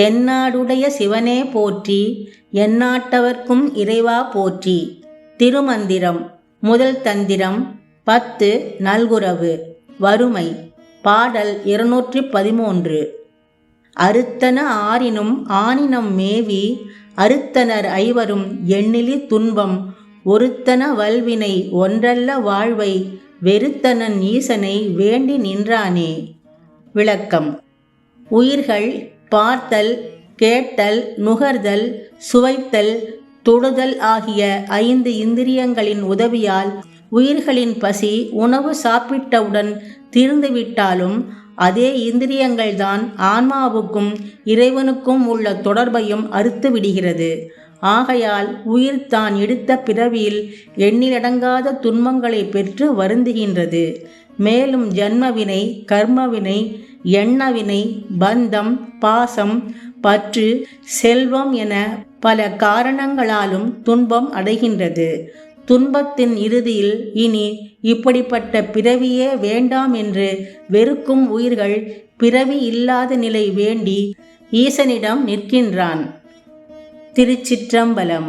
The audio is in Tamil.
தென்னாடுடைய சிவனே போற்றி எந்நாட்டவர்க்கும் இறைவா போற்றி. திருமந்திரம் முதல் தந்திரம் பத்து நல்குறவு வறுமை பாடல் இருநூற்றி பதிமூன்று அறுத்தன ஆறினும் ஆனினம் மேவி அறுத்தனர் ஐவரும் எண்ணிலி துன்பம் ஒருத்தன வல்வினை ஒன்றல்ல வாழ்வை வெறுத்தனன் ஈசனை வேண்டி நின்றானே. விளக்கம். உயிர்கள் பார்த்தல் கேட்டல் நுகர்தல் சுவைத்தல் தொடுதல் ஆகிய ஐந்து இந்திரியங்களின் உதவியால் உயிர்களின் பசி உணவு சாப்பிட்டவுடன் தீர்ந்துவிட்டாலும் அதே இந்திரியங்கள்தான் ஆன்மாவுக்கும் இறைவனுக்கும் உள்ள தொடர்பையும் அறுத்து விடுகிறது ஆகையால் உயிர் தான் எடுத்த பிறவியில் எண்ணிலடங்காத துன்பங்களை பெற்று வருந்துகின்றது. மேலும் ஜன்மவினை கர்மவினை எண்ணவினை பந்தம் பாசம் பற்று செல்வம் என பல காரணங்களாலும் துன்பம் அடைகின்றது. துன்பத்தின் இறுதியில் இனி இப்படிப்பட்ட பிறவியே வேண்டாம் என்று வெறுக்கும் உயிர்கள் பிறவி இல்லாத நிலை வேண்டி ஈசனிடம் நிற்கின்றான். திருச்சிற்றம்பலம்.